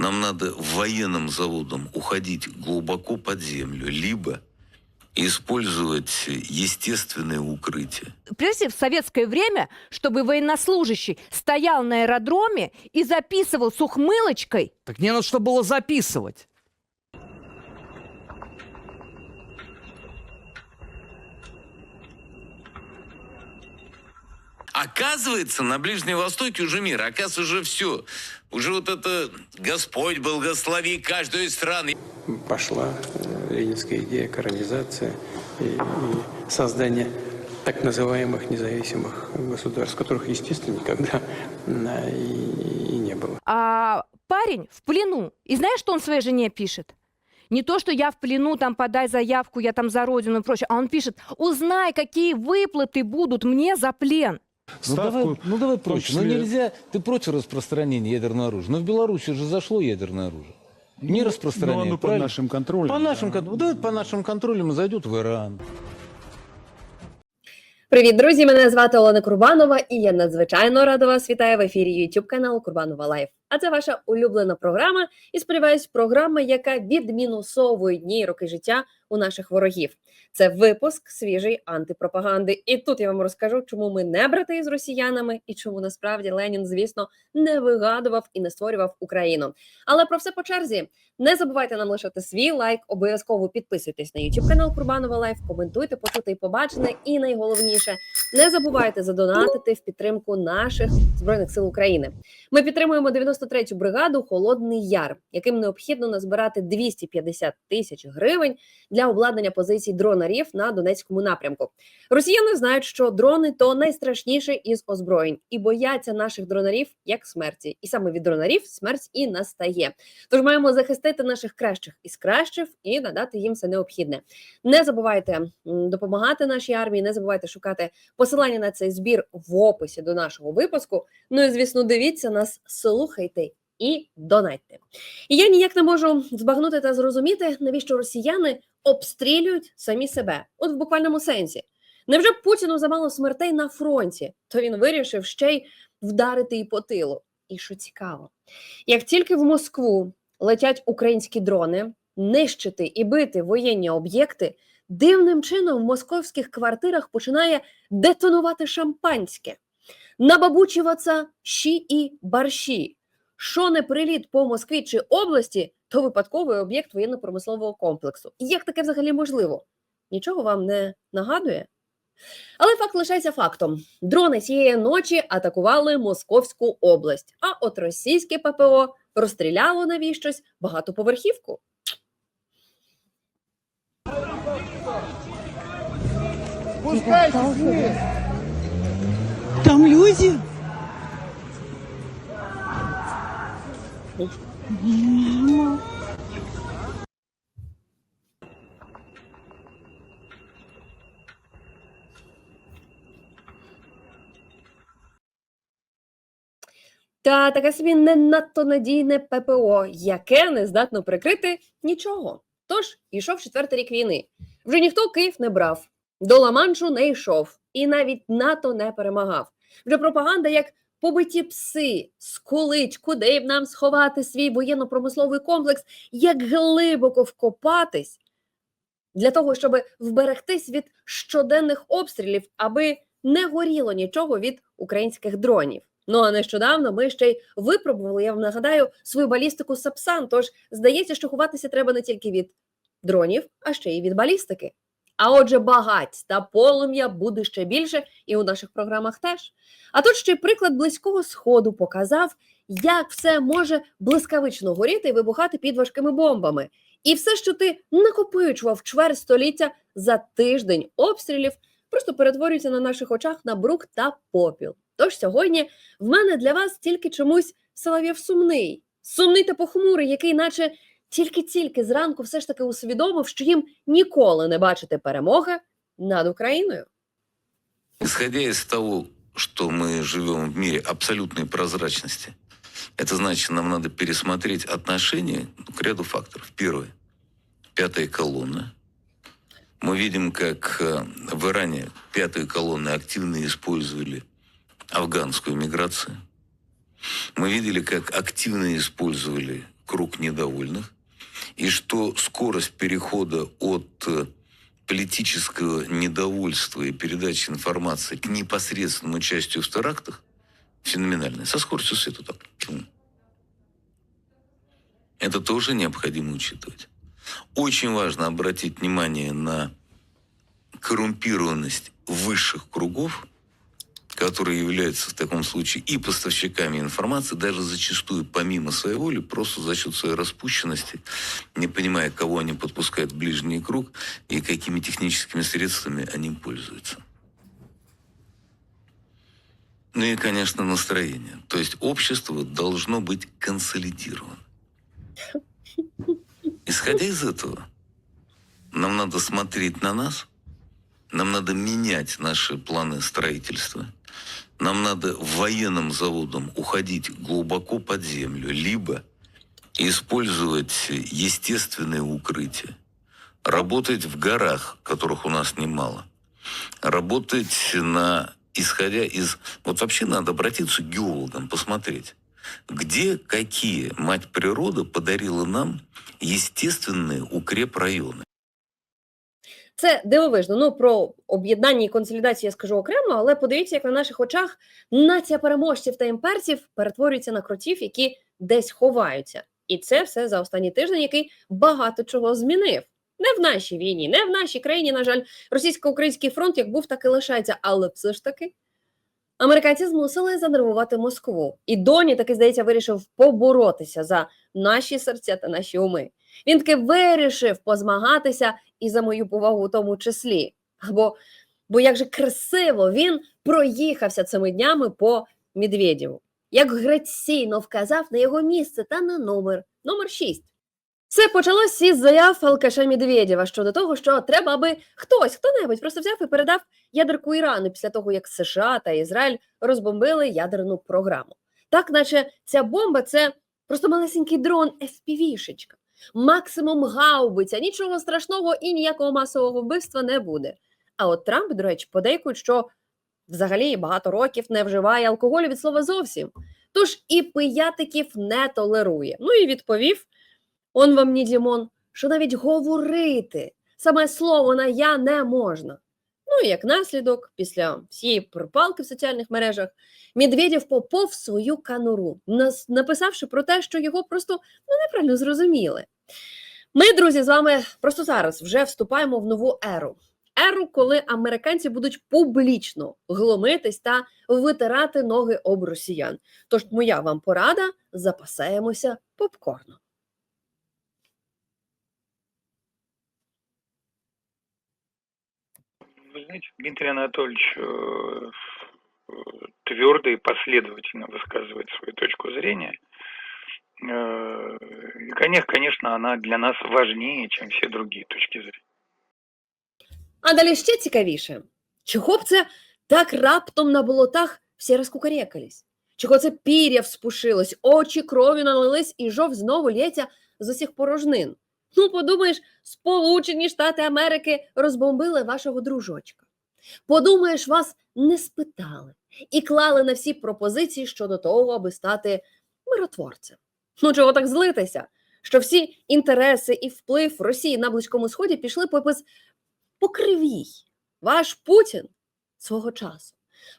Нам надо военным заводам уходить глубоко под землю, либо использовать естественные укрытия. Прежде в советское время, чтобы военнослужащий стоял на аэродроме и записывал с ухмылочкой, Так не на что было записывать. Оказывается, на Ближнем Востоке уже мир, оказывается, уже все. Уже вот это Господь благослови каждую из стран. пошла э, ленинская идея коронизации и, и создания так называемых независимых государств, которых, естественно, никогда и, и не было. а парень в плену. И знаешь, что он своей жене пишет? Не то, что я в плену, там подай заявку, я там за родину и прочее, а он пишет, узнай, какие выплаты будут мне за плен. Ну давай, ну давай проще. Ну нельзя, ты против распространения ядерного оружия. Но в Беларуси же зашло ядерное оружие. Не Ну, распространяют, оно под нашим контролем, По нашим, да. кон- давай по нашим контролем и зайдет в Иран. Привіт, друзі! Мене звати Олена Курбанова, і я надзвичайно рада вас вітаю в ефірі YouTube каналу Курбанова Лайф. А це ваша улюблена програма, і сподіваюсь, програма, яка відмінусовує дні і роки життя у наших ворогів. Це випуск свіжої антипропаганди. І тут я вам розкажу, чому ми не брати із росіянами, і чому насправді Ленін, звісно, не вигадував і не створював Україну. Але про все по черзі. Не забувайте нам лишати свій лайк, обов'язково підписуйтесь на YouTube канал Курбанова Лайф, коментуйте, почути і побачене. І найголовніше, не забувайте задонатити в підтримку наших збройних сил України. Ми підтримуємо 93-ю бригаду Холодний Яр, яким необхідно назбирати 250 тисяч гривень для обладнання позицій дронарів на Донецькому напрямку. Росіяни знають, що дрони то найстрашніше із озброєнь і бояться наших дронарів як смерті. І саме від дронарів смерть і настає. Тож маємо захистити наших кращих із кращих і надати їм все необхідне. Не забувайте допомагати нашій армії, не забувайте шукати посилання на цей збір в описі до нашого випуску. Ну і звісно, дивіться нас, слухайте і донайте. І я ніяк не можу збагнути та зрозуміти, навіщо росіяни обстрілюють самі себе, от в буквальному сенсі. Невже Путіну замало смертей на фронті? То він вирішив ще й вдарити і по тилу. І що цікаво, як тільки в Москву летять українські дрони, нищити і бити воєнні об'єкти, дивним чином в московських квартирах починає детонувати шампанське, набабучуватися щі і барші. Що не приліт по Москві чи області, то випадковий об'єкт воєнно-промислового комплексу. Як таке взагалі можливо? Нічого вам не нагадує? Але факт лишається фактом: дрони цієї ночі атакували Московську область, а от російське ППО розстріляло навіщось багатоповерхівку. Там люди? Та таке собі не надто надійне ППО, яке не здатно прикрити нічого. Тож ішов четвертий рік війни. Вже ніхто Київ не брав, до Ла-Маншу не йшов, і навіть НАТО не перемагав. Вже пропаганда як побиті пси, скулить, куди б нам сховати свій воєнно-промисловий комплекс, як глибоко вкопатись для того, щоб вберегтись від щоденних обстрілів, аби не горіло нічого від українських дронів. Ну а нещодавно ми ще й випробували, я вам нагадаю, свою балістику Сапсан. Тож здається, що ховатися треба не тільки від дронів, а ще й від балістики. А отже, багать та полум'я буде ще більше, і у наших програмах теж. А тут ще приклад близького сходу показав, як все може блискавично горіти і вибухати під важкими бомбами. І все, що ти накопичував чверть століття за тиждень обстрілів, просто перетворюється на наших очах на брук та попіл. Тож сьогодні в мене для вас тільки чомусь Солов'єв сумний, сумний та похмурий, який, наче тільки-тільки зранку, все ж таки усвідомив, що їм ніколи не бачити перемоги над Україною. Исходя из того, что мы живем в мире абсолютной прозрачности, это значит, нам надо пересмотреть отношение ну, к ряду факторов. Первое. Пятая колонна. Мы видим, как э, в Иране пятую колонну активно использовали афганскую миграцию. Мы видели, как активно использовали круг недовольных, И что скорость перехода от э, политического недовольства и передачи информации к непосредственному участию в терактах феноменальная. Со скоростью света так. Это тоже необходимо учитывать. Очень важно обратить внимание на коррумпированность высших кругов, которые являются в таком случае и поставщиками информации, даже зачастую помимо своей воли, просто за счет своей распущенности, не понимая, кого они подпускают в ближний круг и какими техническими средствами они пользуются. Ну и, конечно, настроение. То есть общество должно быть консолидировано. Исходя из этого, нам надо смотреть на нас, нам надо менять наши планы строительства, нам надо военным заводам уходить глубоко под землю, либо использовать естественные укрытия, работать в горах, которых у нас немало, работать на исходя из... Вот вообще надо обратиться к геологам, посмотреть, где какие мать природа подарила нам естественные укрепрайоны. Це дивовижно. Ну про об'єднання і консолідацію я скажу окремо, але подивіться, як на наших очах нація переможців та імперців перетворюється на кротів, які десь ховаються. І це все за останній тиждень, який багато чого змінив. Не в нашій війні, не в нашій країні, на жаль, російсько-український фронт як був, так і лишається, але все ж таки. Американці змусили занервувати Москву, і Доні таки здається вирішив поборотися за наші серця та наші уми. Він таки вирішив позмагатися і за мою повагу у тому числі. Або бо як же красиво він проїхався цими днями по Медведєву, як граційно вказав на його місце та на номер, номер 6. Все почалося із заяв Алкаша Медведєва щодо того, що треба, аби хтось, хто-небудь просто взяв і передав ядерку Ірану після того, як США та Ізраїль розбомбили ядерну програму. Так, наче ця бомба це просто малесенький дрон FPV-шечка максимум гаубиця, нічого страшного і ніякого масового вбивства не буде. А от Трамп, до речі, подейкують, що взагалі багато років не вживає алкоголю від слова зовсім. Тож і пиятиків не толерує. Ну і відповів: он вам Нідімон, що навіть говорити саме слово на я не можна. Ну і як наслідок, після всієї пропалки в соціальних мережах, Медведєв попов свою кануру, написавши про те, що його просто ну, неправильно зрозуміли. Ми, друзі, з вами просто зараз вже вступаємо в нову еру. Еру, коли американці будуть публічно глумитись та витирати ноги об росіян. Тож моя вам порада: запасаємося попкорном. Вы знаете, Дмитрий Анатольевич твердо и последовательно высказывает свою точку зрения. Э, И, конечно, конечно, она для нас важнее, чем все другие точки зрения. А далі ще цікавіше, чого б це так раптом на болотах всі розкукарекались? Чого це пір'я вспушилось, очі кров'ю налились і жов знову лється з усіх порожнин? Ну, подумаєш, Сполучені Штати Америки розбомбили вашого дружочка. Подумаєш, вас не спитали і клали на всі пропозиції щодо того, аби стати миротворцем. Ну, чого так злитися? Що всі інтереси і вплив Росії на Близькому Сході пішли попис покривій. Ваш Путін свого часу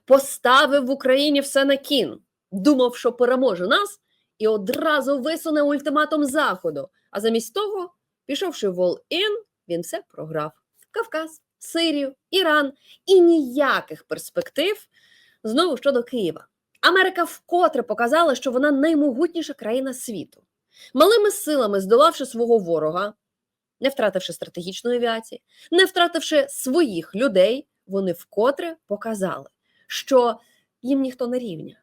поставив в Україні все на кін, думав, що переможе нас, і одразу висуне ультиматум Заходу. А замість того, пішовши в all-in, він все програв. Кавказ, Сирію, Іран і ніяких перспектив знову щодо Києва. Америка вкотре показала, що вона наймогутніша країна світу. Малими силами здолавши свого ворога, не втративши стратегічної авіації, не втративши своїх людей, вони вкотре показали, що їм ніхто не рівня.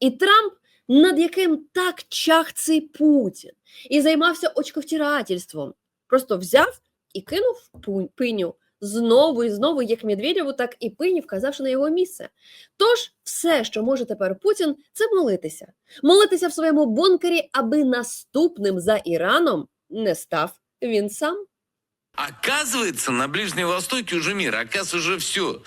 І Трамп, над яким так чах цей Путін, і займався очковтирательством, просто взяв і кинув пиню знову і знову, як Медведєву, так і пині, вказавши на його місце. Тож, все, що може тепер Путін, це молитися. Молитися в своєму бункері, аби наступним за Іраном не став він сам. Оказывается, на Ближнем Востоке уже мир. Оказывается, уже все.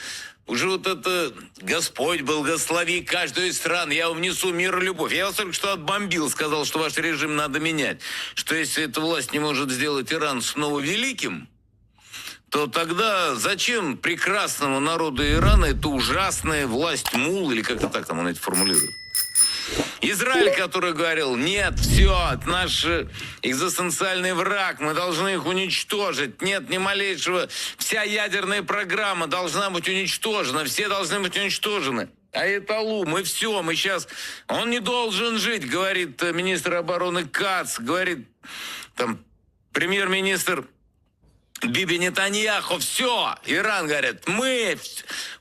Уже вот это Господь благослови каждую из стран, я вам несу мир и любовь. Я вас только что отбомбил, сказал, что ваш режим надо менять. Что если эта власть не может сделать Иран снова великим, то тогда зачем прекрасному народу Ирана эта ужасная власть мул, или как-то так там он это формулирует? Израиль, который говорил, нет, все, наш э, экзистенциальный враг, мы должны их уничтожить, нет ни малейшего, вся ядерная программа должна быть уничтожена, все должны быть уничтожены. А это Лу, мы все, мы сейчас... Он не должен жить, говорит э, министр обороны Кац, говорит там премьер-министр Биби Нетаньяху, все, Иран говорит, мы,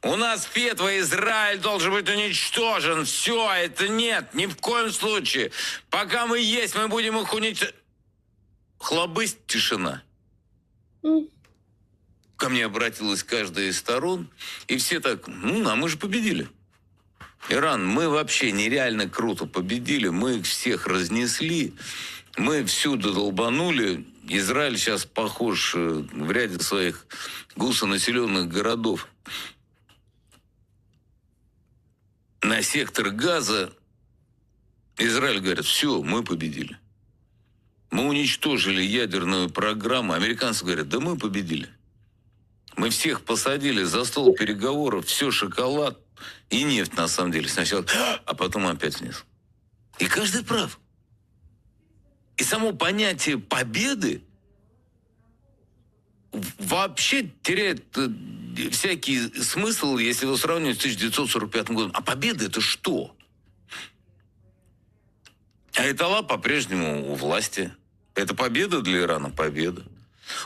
у нас фетва, Израиль должен быть уничтожен, все, это нет, ни в коем случае. Пока мы есть, мы будем их уничтожать. Хлобысь, тишина. Ко мне обратилась каждая из сторон, и все так, ну, а мы же победили. Иран, мы вообще нереально круто победили, мы их всех разнесли, мы всюду долбанули. Израиль сейчас похож э, в ряде своих гусонаселенных городов на сектор газа. Израиль говорит, все, мы победили. Мы уничтожили ядерную программу. Американцы говорят, да мы победили. Мы всех посадили за стол переговоров, все шоколад и нефть, на самом деле, сначала, а потом опять вниз. И каждый прав. И само понятие победы вообще теряет э, всякий смысл, если его сравнивать с 1945 годом. А победа это что? Айтала по-прежнему у власти. Это победа для Ирана? Победа.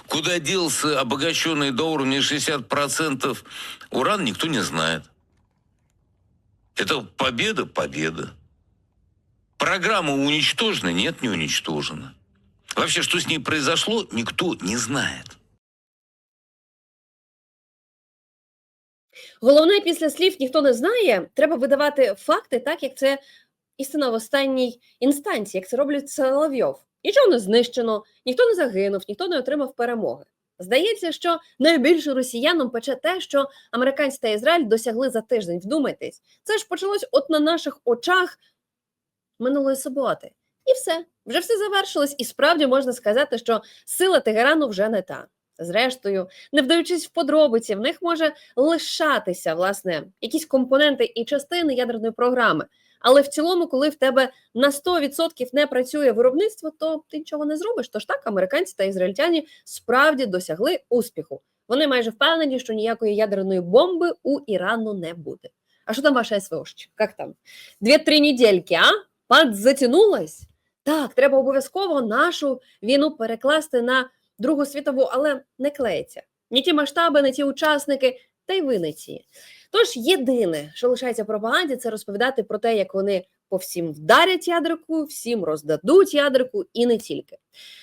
Куда делся обогащенный до уровня 60% уран, никто не знает. Это победа? Победа. Программа уничтожена? Нет, не уничтожена. Вообще, что с ней произошло, никто не знает. Головне після слів ніхто не знає, треба видавати факти так, як це істина в останній інстанції, як це роблять Соловйов. Нічого не знищено, ніхто не загинув, ніхто не отримав перемоги. Здається, що найбільше росіянам пече те, що американці та Ізраїль досягли за тиждень. Вдумайтесь, це ж почалось от на наших очах минулої суботи. І все, вже все завершилось, і справді можна сказати, що сила Тегерану вже не та. Зрештою, не вдаючись в подробиці, в них може лишатися власне якісь компоненти і частини ядерної програми. Але в цілому, коли в тебе на 100% не працює виробництво, то ти нічого не зробиш. Тож так, американці та ізраїльтяні справді досягли успіху. Вони майже впевнені, що ніякої ядерної бомби у Ірану не буде. А що там ваша СВОшечка? Як там? Дві-три недельки, а? Подзатянулась? Так, треба обов'язково нашу війну перекласти на Другу світову, але не клеїться. Ні ті масштаби, ні ті учасники, та й ви не ті. Тож єдине, що лишається пропаганді, це розповідати про те, як вони по всім вдарять ядерку, всім роздадуть ядерку і не тільки.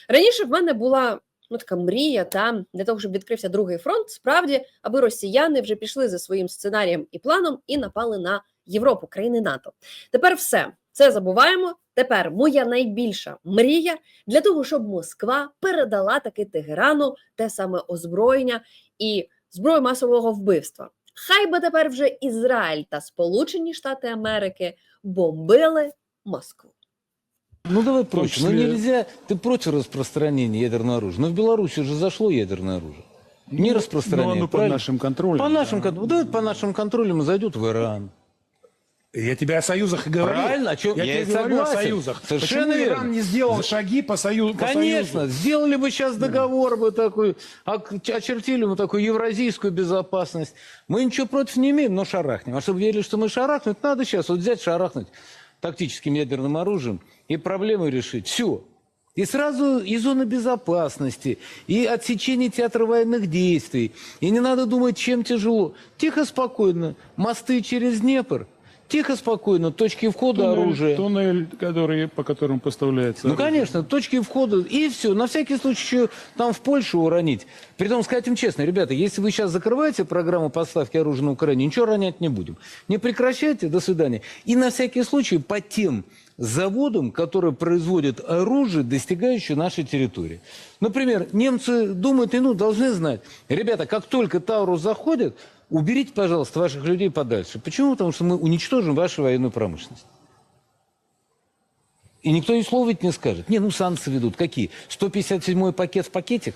Раніше в мене була ну, така мрія та для того, щоб відкрився другий фронт, справді, аби росіяни вже пішли за своїм сценарієм і планом і напали на Європу, країни НАТО. Тепер все це забуваємо. Тепер моя найбільша мрія для того, щоб Москва передала таки Тегерану те саме озброєння і зброю масового вбивства. Хай би тепер вже Ізраїль та Сполучені Штати Америки бомбили Москву. Ну давай проще. Ну нельзя, ты против распространения ядерного оружия. Но в Беларуси же зашло ядерное оружие. Не Ну, распространяет, Ну, оно правильно? нашим контролем. По нашим, да. кон- давай по нашим контролям зайдет в Иран. Я тебе о союзах и говорю. Правильно, о чем- я, я тебе и говорю о согласен. союзах. Совершенно Почему верно. Иран не сделал шаги по, сою... по Конечно, союзу? сделали бы сейчас договор бы такой, очертили бы такую евразийскую безопасность. Мы ничего против не имеем, но шарахнем. А чтобы верили, что мы шарахнем, надо сейчас вот взять, шарахнуть тактическим ядерным оружием и проблемы решить. Все. И сразу и зона безопасности, и отсечение театра военных действий. И не надо думать, чем тяжело. Тихо, спокойно. Мосты через Днепр. Тихо, спокойно. Точки входа Туннель, оружия. туннель, который, по которому поставляется Ну, оружие. конечно, точки входа, и все. На всякий случай еще там в Польшу уронить. Притом, сказать им честно, ребята, если вы сейчас закрываете программу поставки оружия на Украине, ничего ронять не будем. Не прекращайте, до свидания. И на всякий случай по тем заводам, которые производят оружие, достигающее нашей территории. Например, немцы думают, и ну, должны знать, ребята, как только Таурус заходит, Уберите, пожалуйста, ваших людей подальше. Почему? Потому что мы уничтожим вашу военную промышленность. И никто ни слова ведь не скажет. Не, ну санкции ведут. Какие? 157-й пакет в пакете?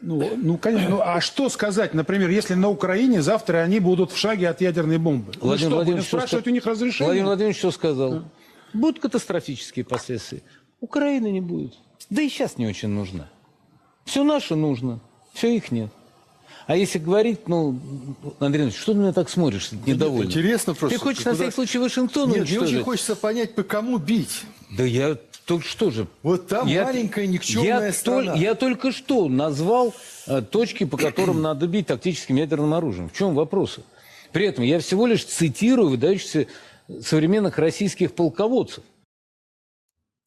Ну, ну, конечно. Ну, а что сказать, например, если на Украине завтра они будут в шаге от ядерной бомбы? ну, что, будем Владимирович, что спрашивать ска- у них разрешение? Владимир Владимирович что сказал? Будут катастрофические последствия. Украины не будет. Да и сейчас не очень нужна. Все наше нужно, все их нет. А если говорить, ну, Андрей Иванович, что ты на меня так смотришь, недовольно? Интересно просто. Ты хочешь на куда- всякий случай Вашингтон Нет, мне очень уничтожить? хочется понять, по кому бить. Да я только что же... Вот там маленькая никчемная я страна. толь- я только что назвал э, точки, по которым надо бить тактическим ядерным оружием. В чем вопросы? При этом я всего лишь цитирую выдающихся современных российских полководцев.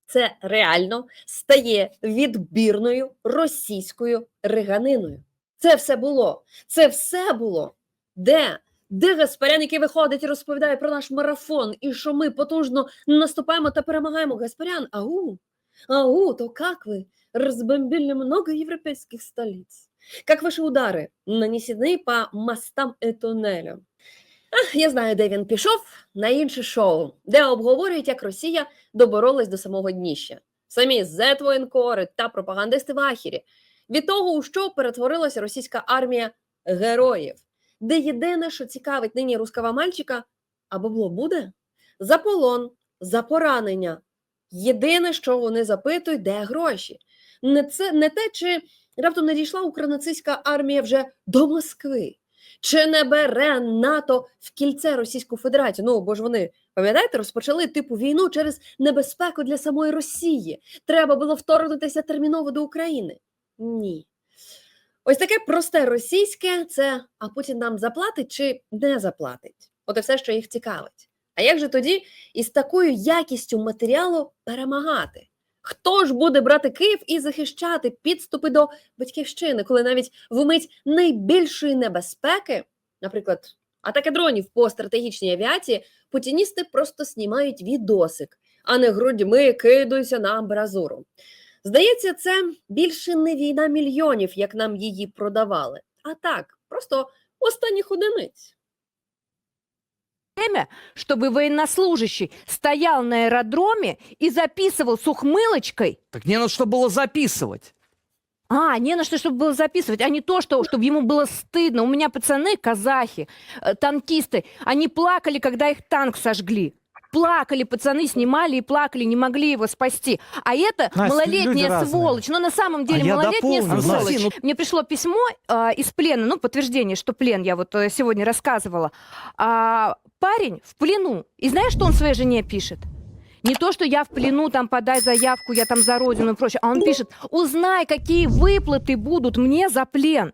Це реально стає відбірною російською реганиною. Це все було. Це все було. Де? Де Гаспарян, який виходить і розповідає про наш марафон, і що ми потужно наступаємо та перемагаємо. Гаспарян, ау, ау, то як ви разбомбили много европейских столиц? Как ваши удары нанесены по мостам і тунелям? Я знаю, де він пішов на інше шоу, де обговорюють, як Росія доборолась до самого дніща. Самі зетвоєнкори та пропагандисти в Ахірі. Від того, у що перетворилася російська армія героїв, де єдине, що цікавить нині рускава мальчика, а бабло буде за полон, за поранення. Єдине, що вони запитують, де гроші. Не, це, не те, чи раптом не дійшла українацистська армія вже до Москви, чи не бере НАТО в кільце Російську Федерацію. Ну, бо ж вони, пам'ятаєте, розпочали типу війну через небезпеку для самої Росії. Треба було вторгнутися терміново до України. Ні. Ось таке просте російське це а Путін нам заплатить чи не заплатить. От і все, що їх цікавить. А як же тоді із такою якістю матеріалу перемагати? Хто ж буде брати Київ і захищати підступи до батьківщини, коли навіть в мить найбільшої небезпеки, наприклад, атаки дронів по стратегічній авіації, путіністи просто знімають відосик, а не грудьми кидаються на амбразуру. Здається, це більше не війна мільйонів, як нам її продавали, а так, просто останніх одиниць. время, чтобы военнослужащий стоял на аэродроме и записывал с ухмылочкой. Так не на что было записывать. А, не на что, чтобы было записывать, а не то, что, чтобы ему было стыдно. У меня пацаны, казахи, э, танкисты, они плакали, когда их танк сожгли. Плакали, пацаны снимали и плакали, не могли его спасти. А это Настя, малолетняя сволочь. Но на самом деле А я малолетняя дополню, сволочь. Настя, ну- Мне пришло письмо а, из плена, ну, подтверждение, что плен, я вот э, сегодня рассказывала. А, парень в плену. И знаешь, что он своей жене пишет? Не то, что я в плену, там подай заявку, я там за родину и прочее. А он пишет, узнай, какие выплаты будут мне за плен.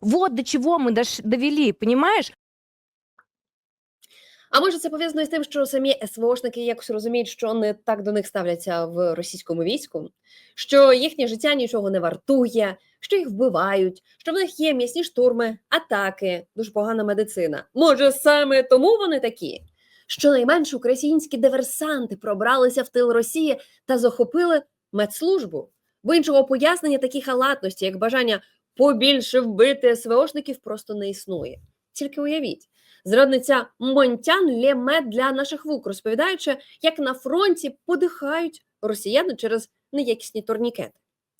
Вот до чего мы дош- довели, понимаешь? А може це пов'язано з тим, що самі СВОшники якось розуміють, що не так до них ставляться в російському війську, що їхнє життя нічого не вартує, що їх вбивають, що в них є м'ясні штурми, атаки, дуже погана медицина. Може, саме тому вони такі? Щонайменше українські диверсанти пробралися в тил Росії та захопили медслужбу. Бо іншого пояснення такій халатності, як бажання побільше вбити СВОшників, просто не існує. Тільки уявіть, зрадниця Монтян лє для наших вук, розповідаючи, як на фронті подихають росіяни через неякісні турнікети.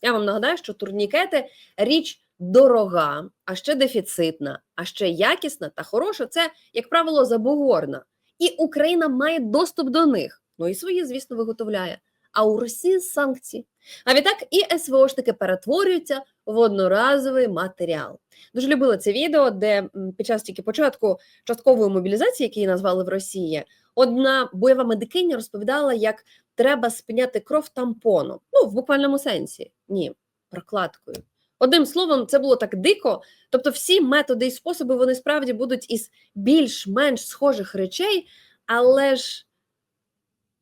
Я вам нагадаю, що турнікети річ дорога, а ще дефіцитна, а ще якісна та хороша це, як правило, забугорна. І Україна має доступ до них. Ну і свої, звісно, виготовляє. А у Росії санкції. А відтак і СВОшники перетворюються в одноразовий матеріал. Дуже любила це відео, де під час тільки початку часткової мобілізації, які її назвали в Росії, одна бойова медикиня розповідала, як треба спиняти кров тампоном. Ну, в буквальному сенсі. Ні, прокладкою. Одним словом, це було так дико. Тобто, всі методи і способи вони справді будуть із більш-менш схожих речей, але ж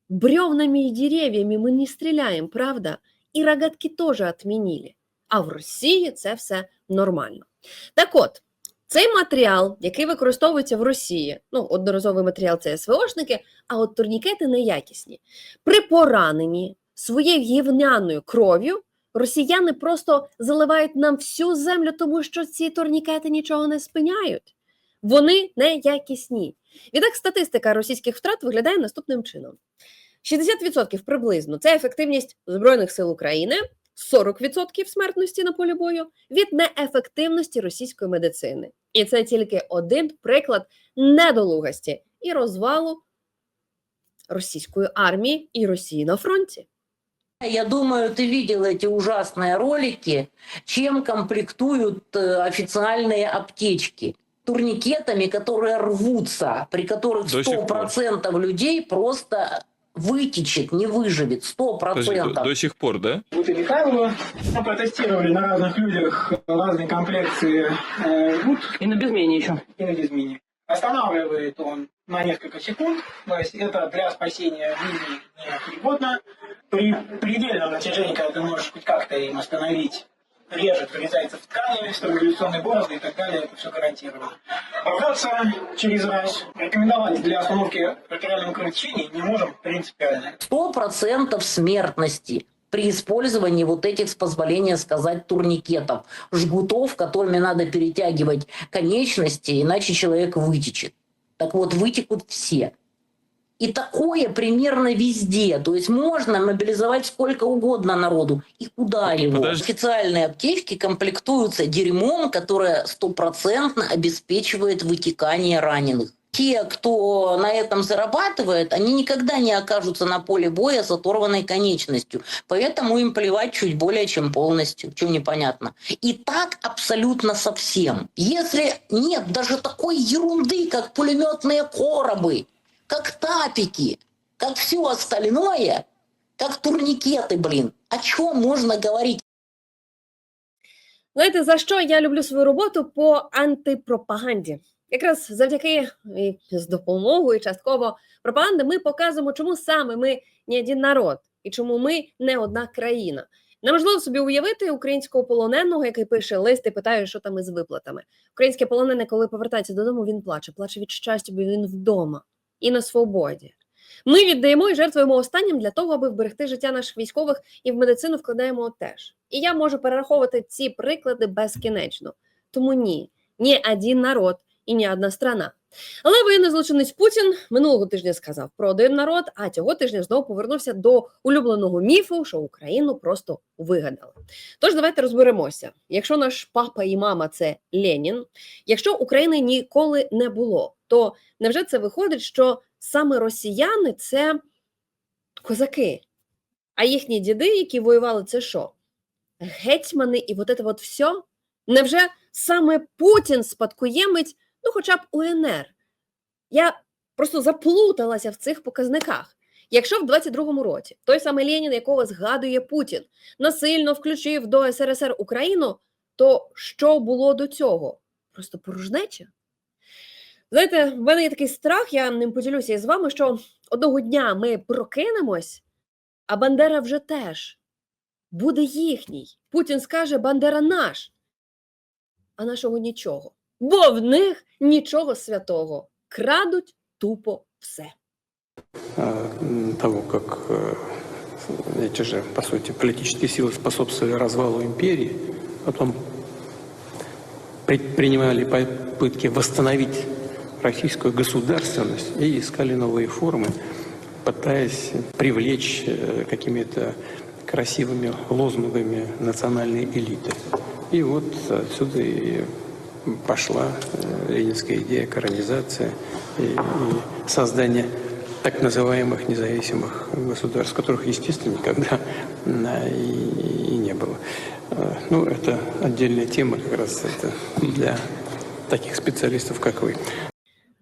бревнами и деревьями ми не стріляємо, правда? І рогатки теж отмінили. А в Росії це все нормально. Так от, цей матеріал, який використовується в Росії, ну, одноразовий матеріал це СВОшники, а от турнікети неякісні. При пораненні своєю гівняною кров'ю росіяни просто заливають нам всю землю, тому що ці турнікети нічого не спиняють. вони неякісні. Відтак статистика російських втрат виглядає наступним чином: 60% приблизно це ефективність Збройних сил України, 40% смертності на полі бою від неефективності російської медицини. І це тільки один приклад недолугості і розвалу російської армії і Росії на фронті. Я думаю, ты видел эти ужасные ролики, чем комплектуют э, официальные аптечки. Турникетами, которые рвутся, при которых До сих пор. 100% людей просто вытечет, не выживет. 100%. До, до сих пор, да? Бутыль Михайлова. Мы протестировали на разных людях разные комплекции э, жгут. И на безмене еще. И на безмене. Останавливает он на несколько секунд. То есть это для спасения жизни непригодно. При предельном натяжении, когда ты можешь хоть как-то им остановить, режет, врезается в ткани, стабилизационные борозды и так далее, это все гарантировано. Порваться через раз рекомендовать для остановки артериального кровотечения не можем принципиально. 100% смертности при использовании вот этих, с позволения сказать, турникетов, жгутов, которыми надо перетягивать конечности, иначе человек вытечет. Так вот, вытекут все. И такое примерно везде. То есть можно мобилизовать сколько угодно народу. И куда его? Подожди. Официальные аптечки комплектуются дерьмом, которое стопроцентно обеспечивает вытекание раненых. Те, кто на этом зарабатывает, они никогда не окажутся на поле боя с оторванной конечностью. Поэтому им плевать чуть более чем полностью. Чем непонятно. И так абсолютно со всем. Если нет даже такой ерунды, как пулеметные коробы, как тапики, как все остальное, как турникеты, блин. О чем можно говорить? Знаєте, за що я люблю свою роботу по антипропаганді? Якраз завдяки і з допомогою частково пропаганди ми показуємо, чому саме ми не один народ і чому ми не одна країна. Неможливо собі уявити українського полоненого, який пише лист і питає, що там із виплатами. Український полонений, коли повертається додому, він плаче, плаче від щастя, бо він вдома і на свободі. Ми віддаємо і жертвуємо останнім для того, аби вберегти життя наших військових і в медицину вкладаємо теж. І я можу перераховувати ці приклади безкінечно. Тому ні, ні один народ і ні одна страна. Але воєнний злочинець Путін минулого тижня сказав про один народ, а цього тижня знову повернувся до улюбленого міфу, що Україну просто вигадали. Тож давайте розберемося. Якщо наш папа і мама це Ленін, якщо України ніколи не було, то невже це виходить, що саме росіяни це козаки? А їхні діди, які воювали, це що? Гетьмани і вот це от все? Невже саме Путін спадкоємець, ну хоча б УНР? Я просто заплуталася в цих показниках. Якщо в 22-му році той самий Ленін, якого згадує Путін, насильно включив до СРСР Україну, то що було до цього? Просто порожнеча? Знаєте, в мене є такий страх, я ним поділюся із вами, що одного дня ми прокинемось, а Бандера вже теж буде їхній. Путін скаже, Бандера наш, а нашого нічого. Бо в них нічого святого. Крадуть тупо все. а, м, того, как э, эти же, по сути, политические силы способствовали развалу империи, потом предпринимали попытки восстановить российскую государственность и искали новые формы, пытаясь привлечь э, какими-то красивыми лозунгами национальной элиты. И вот отсюда и пошла э, ленинская идея коронизация и, и создание так называемых независимых государств, которых, естественно, никогда а, и, и не было. А, Ну, это отдельная тема, как раз это для таких специалистов, как вы.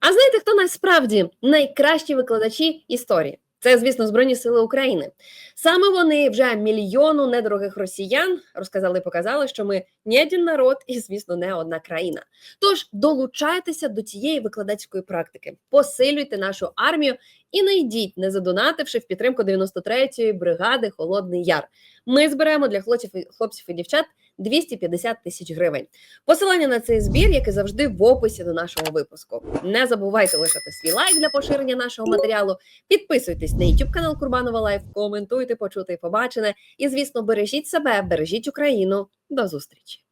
А знаєте, хто насправді найкращі викладачі історії? Це, звісно, Збройні Сили України. Саме вони вже мільйону недорогих росіян розказали, показали, що ми не один народ і, звісно, не одна країна. Тож долучайтеся до цієї викладацької практики, посилюйте нашу армію і не йдіть, не задонативши в підтримку 93-ї бригади Холодний Яр. Ми зберемо для хлопців, і- хлопців і дівчат 250 тисяч гривень. Посилання на цей збір, як і завжди, в описі до нашого випуску. Не забувайте лишати свій лайк для поширення нашого матеріалу. Підписуйтесь на YouTube канал Курбанова Лайф, коментуйте, почути і побачене. І, звісно, бережіть себе, бережіть Україну. До зустрічі!